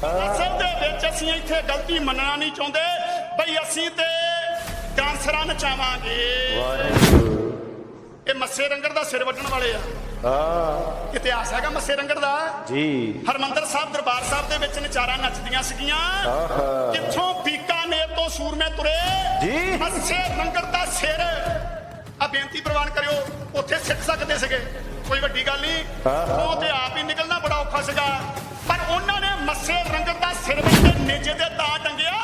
ਅਸਲ ਦੇ ਵਿੱਚ ਅਸੀਂ ਇੱਥੇ ਗਲਤੀ ਮੰਨਣਾ ਨਹੀਂ ਚਾਹੁੰਦੇ। ਬਈ ਅਸੀਂ ਤੇ ਡਾਂਸਰਾਂ ਨਚਾਵਾਂਗੇ ਇਹ ਮੱਸੇ ਰੰਗੜ ਦਾ ਸਿਰ ਵੱਢਣ ਵਾਲੇ ਆ। ਆ ਇਤਿਹਾਸ ਹੈਗਾ ਮੱਸੇ ਰੰਗੜ ਦਾ। ਜੀ। ਹਰਮੰਦਰ ਸਾਹਿਬ ਦਰਬਾਰ ਸਾਹਿਬ ਦੇ ਵਿੱਚ ਨਚਾਰਾਂ ਨੱਚਦੀਆਂ ਸੀਗੀਆਂ। ਕਿੱਥੋਂ ਬੀਕਾਨੇਰ ਤੋਂ ਸੂਰਮੇ ਤੁਰੇ। ਜੀ। ਮੱਸੇ ਰੰਗੜ ਦਾ ਸਿਰ। ਆ ਬੇਨਤੀ ਪ੍ਰਵਾਨ ਕਰਿਓ ਉੱਥੇ ਸਿੱਖ ਸਕਦੇ ਸੀਗੇ। ਕੋਈ ਵੱਡੀ ਗੱਲ ਨਹੀਂ। ਉਹ ਤੇ ਆਪ ਹੀ ਨਿਕਲਣਾ ਬੜਾ ਔਖਾ ਸੀਗਾ। ਪਰ ਉਹਨਾਂ ਵਿੱਚ ਨੇਜੇ ਦੇ ਤਾਂ ਟੰਗਿਆ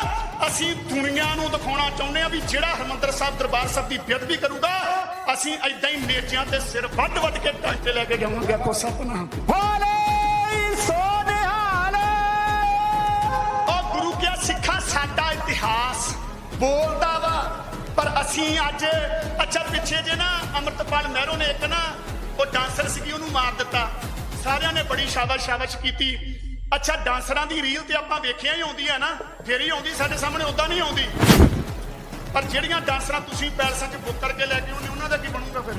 ਅਸੀਂ ਦੁਨੀਆ ਨੂੰ ਦਿਖਾਉਣਾ ਚਾਹੁੰਦੇ ਆ ਵੀ ਜਿਹੜਾ ਹਰਮੰਦਰ ਸਾਹਿਬ ਦਰਬਾਰ ਸਾਹਿਬ ਦੀ ਬੇਅਦਬੀ ਕਰੂਗਾ ਅਸੀਂ ਐਦਾਂ ਹੀ ਨੇਜਿਆਂ ਤੇ ਸਿਰ ਵੱਢ ਵੱਢ ਕੇ ਟਾਂਕੇ ਲੈ ਕੇ ਜਾਵਾਂਗੇ। ਕੋ ਸੋਨਿਹਾਲ ਉਹ ਗੁਰੂ ਕਿਆ ਸਿੱਖਾ ਸਾਡਾ ਇਤਿਹਾਸ ਬੋਲਦਾ ਵਾ ਪਰ ਅਸੀਂ ਅੱਜ ਅੱਛਾ ਪਿੱਛੇ ਜੇ ਨਾ ਅੰਮ੍ਰਿਤਪਾਲ ਮਹਿਰੋ ਨੇ ਇੱਕ ਨਾ ਉਹ ਡਾਂਸਰ ਸੀਗੀ ਉਹਨੂੰ ਮਾਰ ਦਿੱਤਾ। ਸਾਰਿਆਂ ਨੇ ਬੜੀ ਸ਼ਾਬਾਸ਼ ਸ਼ਾਬਾਸ਼ ਕੀਤੀ। ਅੱਛਾ, ਡਾਂਸਰਾਂ ਦੀ ਰੀਲ ਤੇ ਆਪਾਂ ਵੇਖਿਆ ਹੀ ਆਉਂਦੀ ਹੈ ਨਾ, ਫੇਰ ਹੀ ਆਉਂਦੀ, ਸਾਡੇ ਸਾਹਮਣੇ ਉਦਾਂ ਨਹੀਂ ਆਉਂਦੀ। ਪਰ ਜਿਹੜੀਆਂ ਡਾਂਸਰਾਂ ਤੁਸੀਂ ਪੈਲਸਾਂ 'ਚ ਬੁੱਕ ਕਰਕੇ ਲੈ ਕੇ ਆਉਂਦੇ ਉਹਨਾਂ ਦਾ ਕੀ ਬਣੂਗਾ ਫਿਰ?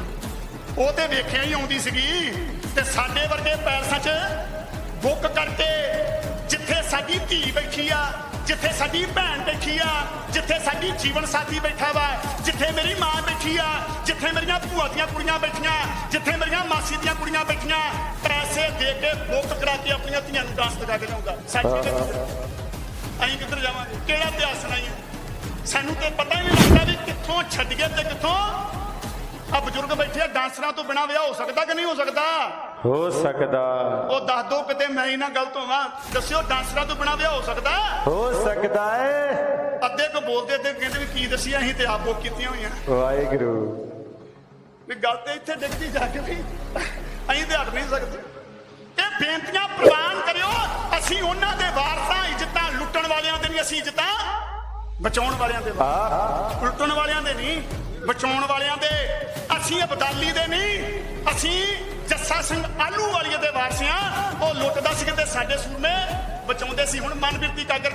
ਉਹ ਤੇ ਵੇਖਿਆ ਹੀ ਆਉਂਦੀ ਸੀਗੀ, ਤੇ ਸਾਡੇ ਵਰਗੇ ਪੈਲਸਾਂ 'ਚ ਬੁੱਕ ਕਰਕੇ ਜਿੱਥੇ ਸਾਡੀ ਧੀ ਬੈਠੀ ਆ, ਜਿੱਥੇ ਸਾਡੀ ਭੈਣ ਬੈਠੀ ਆ, ਜਿੱਥੇ ਸਾਡੀ ਜੀਵਨ ਸਾਥੀ ਬੈਠਾ ਵਾ, ਜਿੱਥੇ ਮੇਰੀ ਮਾਂ ਬੈਠੀ ਆ, ਜਿੱਥੇ ਮੇਰੀਆਂ ਭੂਆ ਦੀਆਂ ਕੁੜੀਆਂ ਬੈਠੀਆਂ, ਜਿੱਥੇ ਮੇਰੀਆਂ ਮਾਸੀ ਦੀਆਂ ਕੁੜੀਆਂ ਬੈਠੀਆਂ ਪੈਸੇ ਦੇ ਕੇ ਬੁੱਕ ਕਰਾ ਕੇ ਆਪਣੀਆਂ ਧੀਆਂ ਨੂੰ ਡਾਂਸ ਦਿਖਾ ਕੇ ਜਾਊਗਾ। ਸਾਡੇ ਅਸੀਂ ਕਿੱਧਰ ਜਾਵਾਂਗੇ? ਕਿਹੜਾ ਇਤਿਹਾਸ ਸੁਣਾਈਏ ਸਾਨੂੰ ਤੇ ਪਤਾ ਹੀ ਨਹੀਂ ਲੱਗਦਾ ਵੀ ਕਿੱਥੋਂ ਛੱਡੀਏ ਤੇ ਕਿੱਥੋਂ ਆ ਬਜ਼ੁਰਗ ਬੈਠੇ ਆ ਡਾਂਸਰਾਂ ਤੋਂ ਬਿਨਾ ਵਿਆਹ ਹੋ ਸਕਦਾ ਕਿ ਨਹੀਂ ਹੋ ਸਕਦਾ? ਹੋ ਸਕਦਾ। ਉਹ ਦੱਸ ਦੋ ਕਿਤੇ ਮੈਂ ਹੀ ਨਾ ਗਲਤ ਹੋਵਾਂ। ਦੱਸਿਓ ਡਾਂਸਰਾਂ ਤੋਂ ਬਿਨਾ ਵਿਆਹ ਹੋ ਸਕਦਾ? ਹੋ ਸਕਦਾ ਏ। ਅੱਧੇ ਕੋ ਬੋਲਦੇ ਤੇ ਕਹਿੰਦੇ ਵੀ ਕੀ ਦੱਸਿਆ ਅਸੀਂ ਤੇ ਆਪ ਕੀਤੀਆਂ ਹੋਈਆਂ। ਵਾਹਿਗੁਰੂ। ਵੀ ਗੱਲ ਤੇ ਇੱਥੇ ਡਿੱਗਦੀ ਜਾ ਕੇ ਵੀ ਅਸੀਂ ਤੇ ਹਟ ਨਹੀਂ ਸਕਦੇ ਇਹ ਬੇਨਤੀਆਂ ਪ੍ਰਵਾਨ ਕਰਿਓ ਅਸੀਂ ਉਹਨਾਂ ਦੇ ਵਾਰਸਾਂ ਇੱਜ਼ਤਾਂ ਲੁੱਟਣ ਵਾਲਿਆਂ ਦੇ ਨਹੀਂ ਅਸੀਂ ਇੱਜ਼ਤਾਂ ਬਚਾਉਣ ਵਾਲਿਆਂ ਦੇ ਵਾਰਸ। ਉਲਟਣ ਵਾਲਿਆਂ ਦੇ ਨਹੀਂ, ਬਚਾਉਣ ਵਾਲਿਆਂ ਦੇ ਅਸੀਂ ਅਬਦਾਲੀ ਦੇ ਨਹੀਂ, ਅਸੀਂ ਜੱਸਾ ਸਿੰਘ ਆਲੂ ਵਾਲੀਏ ਦੇ ਵਾਰਸੀਆਂ। ਉਹ ਲੁੱਟਦਾ ਸੀ ਤੇ ਸਾਡੇ ਸੂਰਮੇ, ਬਚਾਉਂਦੇ ਸੀ। ਹੁਣ ਮਨਬਿਰਤੀ ਕਾਗਰ